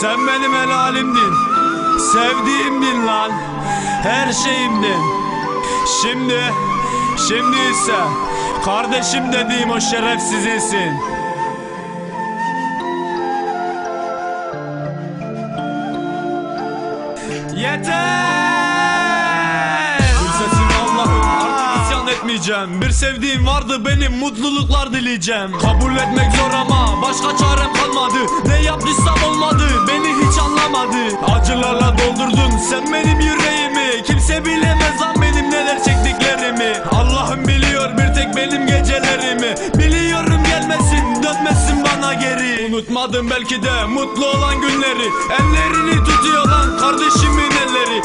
Sen benim helalimdin. Sevdiğimdin lan. Her şeyimdin. Şimdi, şimdi ise kardeşim dediğim o şerefsizinsin. Yeter! İsyan etmeyeceğim Bir sevdiğim vardı benim mutluluklar dileyeceğim. Kabul etmek zor ama başka çarem kalmadı. Ne yaptıysam olmadı beni hiç anlamadı. Acılarla doldurdun sen benim yüreğimi. Kimse bilemez lan benim neler çektiklerimi. Allah'ım biliyor bir tek benim gecelerimi. Biliyorum gelmesin dönmesin bana geri. Unutmadım belki de mutlu olan günleri. Ellerini tutuyor lan kardeşimin elleri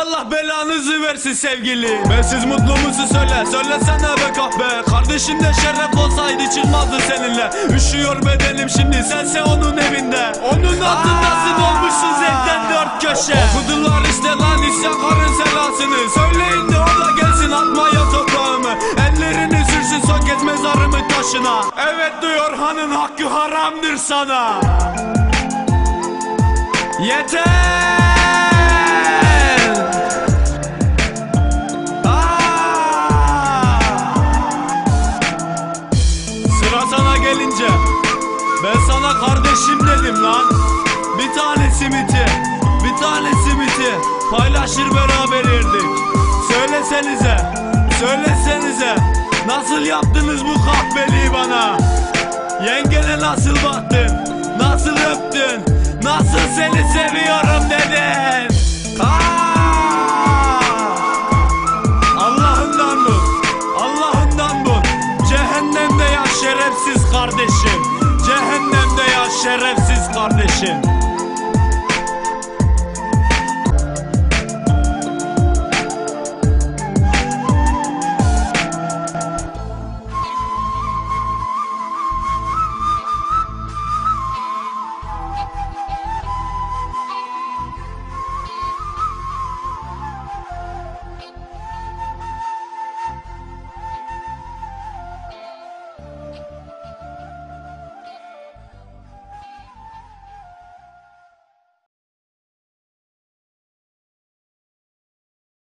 Allah belanızı versin sevgili. Bensiz mutlu musun söyle söylesene be kahpe. Kardeşim de şeref olsaydı çıkmazdı seninle. Üşüyor bedenim şimdi sense onun evinde. Onun altındasın olmuşsun zevkten dört köşe? Okudular işte lan isyankarın selasını. Söyleyin de o da gelsin atmaya toprağımı Ellerini sürsün son kez mezarımın taşına. Evet diyor hanın hakkı haramdır sana. Yeter gelince Ben sana kardeşim dedim lan. Bir tane simiti Bir tane simiti Paylaşır beraber yerdik Söylesenize Söylesenize Nasıl yaptınız bu kahveliği bana? Yengene nasıl baktın Nasıl öptün şerefsiz kardeşim.